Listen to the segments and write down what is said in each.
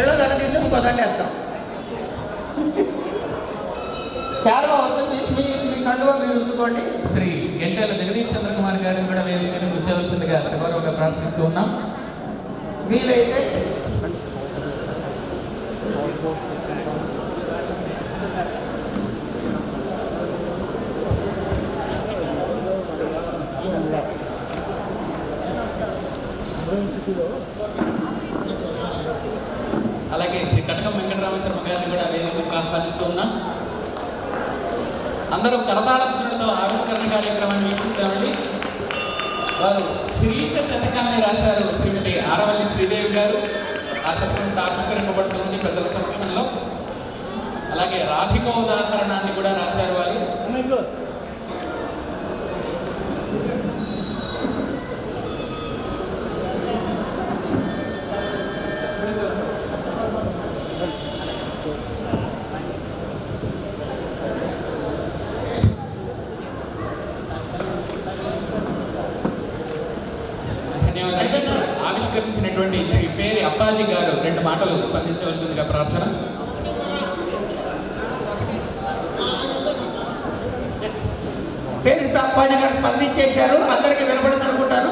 మెడలో దండ తీసుకుని ఇంకో దండ వేస్తాం. చాలా అవుతుంది మీ మీ కండువా మీరు ఉంచుకోండి. శ్రీ గంటెల జగదీష్ చంద్ర కుమార్ గారిని కూడా వేదిక మీద కూర్చోవలసిందిగా సగౌరవంగా ప్రార్థిస్తూ ఉన్నాం వీలైతే అలాగే శ్రీ కటకం వెంకటరామశర్మ గారిని కూడా వేదిక మీద ఆహ్వానిస్తూ ఉన్నాం అందరూ కరతాళ ఆవిష్కరణ కార్యక్రమాన్ని వీక్షిద్దామండి వారు శ్రీశ శతకాన్ని రాశారు శ్రీమతి ఆరవల్లి శ్రీదేవి గారు. ఆ శతకం ఆవిష్కరింపబడుతుంది పెద్దల సమక్షంలో. అలాగే రాధిక ఉదాహరణాన్ని కూడా రాశారు వారు ధన్యవాదాలు ఆవిష్కరించినటువంటి శ్రీ పేరి అప్పాజీ గారు రెండు మాటలు స్పందించవలసిందిగా ప్రార్థన. పేరు అప్పాజీ గారు స్పందించేశారు. అందరికీ వినపడుతుంది అనుకుంటారు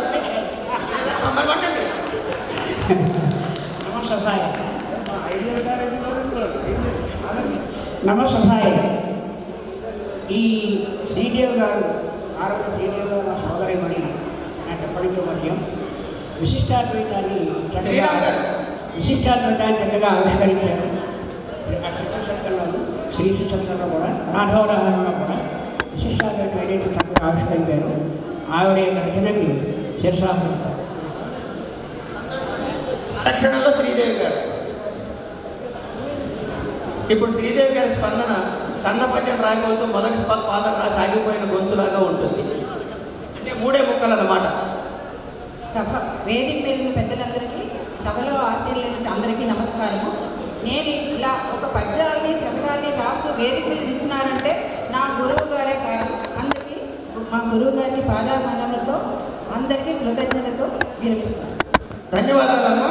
నమస్కారాయ ఈ శ్రీదేవి గారు ఆరోగ్య శ్రీదేవి గారు నా సోదరిమణి నాకు ఎప్పటికీ మధ్యం విశిష్టాద్వైతాన్ని. విశిష్టాద్వైతాన్ని చక్కగా ఆవిష్కరించారు. శ్రీ అక్షర శబ్దంలోను శబ్దంలో కూడా రాఘవరాహంలో కూడా విశిష్టాద్వైతం ఏదైతే చక్కగా ఆవిష్కరించారు. ఆవిడ యొక్క రచనకి శిరసాలు తక్షణంలో శ్రీదేవి గారు. ఇప్పుడు శ్రీదేవి గారి స్పందన కన్న పద్యం రాయబోతూ మొదటి పాదం రాసి ఆగిపోయిన గొంతులాగా ఉంటుంది. అంటే మూడే ముక్కలు అన్నమాట సభ వేదిక మీద పెద్దలందరికీ సభలో ఆశీర్వదించిన అందరికీ నమస్కారము. నేను ఇలా ఒక పద్యాన్ని శతకాన్ని రాస్తూ వేదిక మీద నిల్చున్నారంటే నా గురువు గారే కారణం. అందరికీ మా గురువు గారిని పాదాభరణలతో అందరికీ కృతజ్ఞతతో విరమిస్తాను ధన్యవాదాలమ్మా.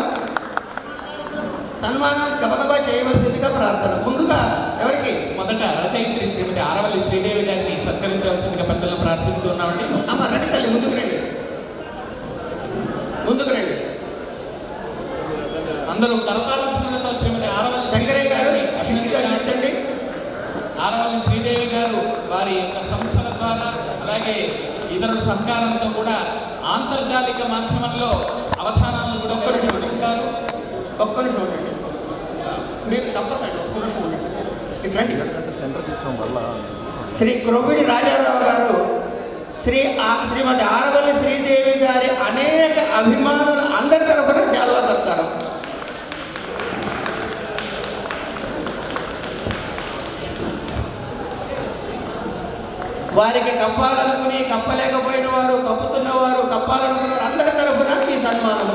సన్మానం గబగబా చేయవలసిందిగా ప్రార్థన. ముందుగా ఎవరికి? మొదట రచయిత్రి శ్రీమతి ఆరవల్లి శ్రీదేవి గారిని సత్కరించవలసిందిగా పెద్దలను ప్రార్థిస్తున్నామండి అమ్మ రండి తల్లి ముందుకు రండి ముందుకు రండి అందరూ కరతాళ ధ్వనులతో శ్రీమతి ఆరవల్లి శంకరయ్య గారు శ్రీదేవిని శిక్షించండి అభినందించండి ఆరవల్లి శ్రీదేవి గారు వారి యొక్క సంస్థల ద్వారా అలాగే ఇతరుల సహకారంతో కూడా ఆంతర్జాలిక మాధ్యమంలో అవధానాలను కూడా నిర్వహిస్తుంటారు. ఒక్క నిమిషం మీరు తప్పకండి ఒక్క నిమిషం ఉండండి. ఇట్లాంటి సెంటర్ తీసుకోవడం వల్ల శ్రీ క్రొవ్విడి రాజారావు గారు శ్రీ ఆ- శ్రీమతి ఆరవల్లి శ్రీదేవి గారి అనేక అభిమానులు అందరి తరపున వారికి కప్పాలనుకుని కప్పలేకపోయిన వారు కప్పుతున్న వారు కప్పాలనుకున్న వారు అందరి తరఫున ఈ సన్మానం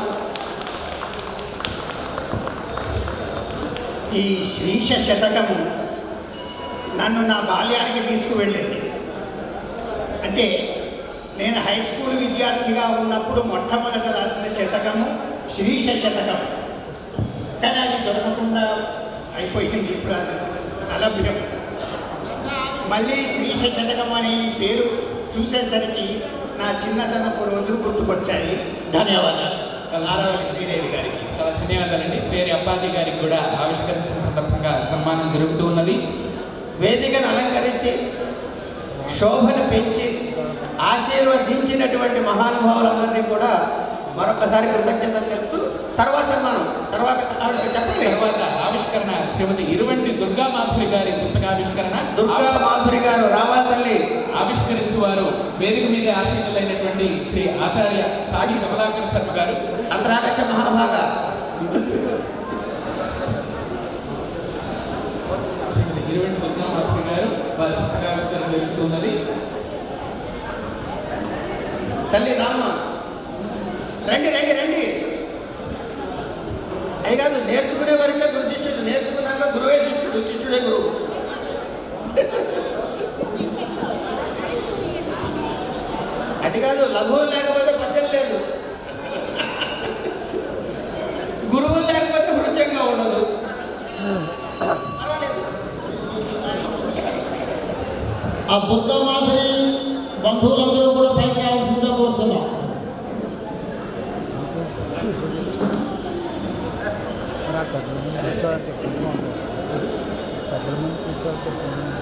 ఈ శ్రీష శతకము నన్ను నా బాల్యానికి తీసుకువెళ్ళింది. అంటే నేను హై స్కూల్ విద్యార్థిగా ఉన్నప్పుడు మొట్టమొదట రాసిన శతకము శ్రీష శతకం కానీ అది దొరకకుండా అయిపోయింది ఇప్పుడు అది. అలభ్యం మళ్ళీ శ్రీశ శతకం అనే పేరు చూసేసరికి నా చిన్నతనపు రోజులు గుర్తుకొచ్చాయి. ధన్యవాదాలు. నారాయణ శ్రీదేవి గారికి. చాలా ధన్యవాదాలండి. పేరు అప్పాజీ గారికి కూడా ఆవిష్కరించిన సందర్భంగా సన్మానం జరుగుతూ ఉన్నది. వేదికను అలంకరించి శోభను పెంచి ఆశీర్వదించినటువంటి మహానుభావులందరినీ కూడా మరొకసారి కృతజ్ఞతలు తెలుపుతూ తర్వాత సన్మానం తర్వాత చెప్పండి. తర్వాత ఆవిష్కరణ శ్రీమతి ఇరువంటి దుర్గా మాధురి గారి పుస్తకావిష్కరణ. దుర్గా మాధురి గారు రావాలి తల్లి ఆవిష్కరించి వారు వేదిక మీద ఆసీనులైనటువంటి శ్రీ ఆచార్య సాగి కమలాకర్ శర్మ గారు. అంతరాలక్ష మహాభాగ. శ్రీమతి ఇరువంటి దుర్గా మాధురి గారు వారి పుస్తకావిష్కరణ జరుగుతున్నది. తల్లి రామ. రండి రండి రండి. అది కాదు నేర్చుకునే వరకే గురు శిష్యుడు నేర్చుకున్నాక గురువే శిష్యుడు శిష్యుడే గురువు. అది కాదు లఘువులు లేకపోతే పద్యం లేదు. గురువులు లేకపోతే హృత్యంగా ఉండదు. ఆ బుద్ధ మాధురి బంధువులందరూ అందరూ కరతాళ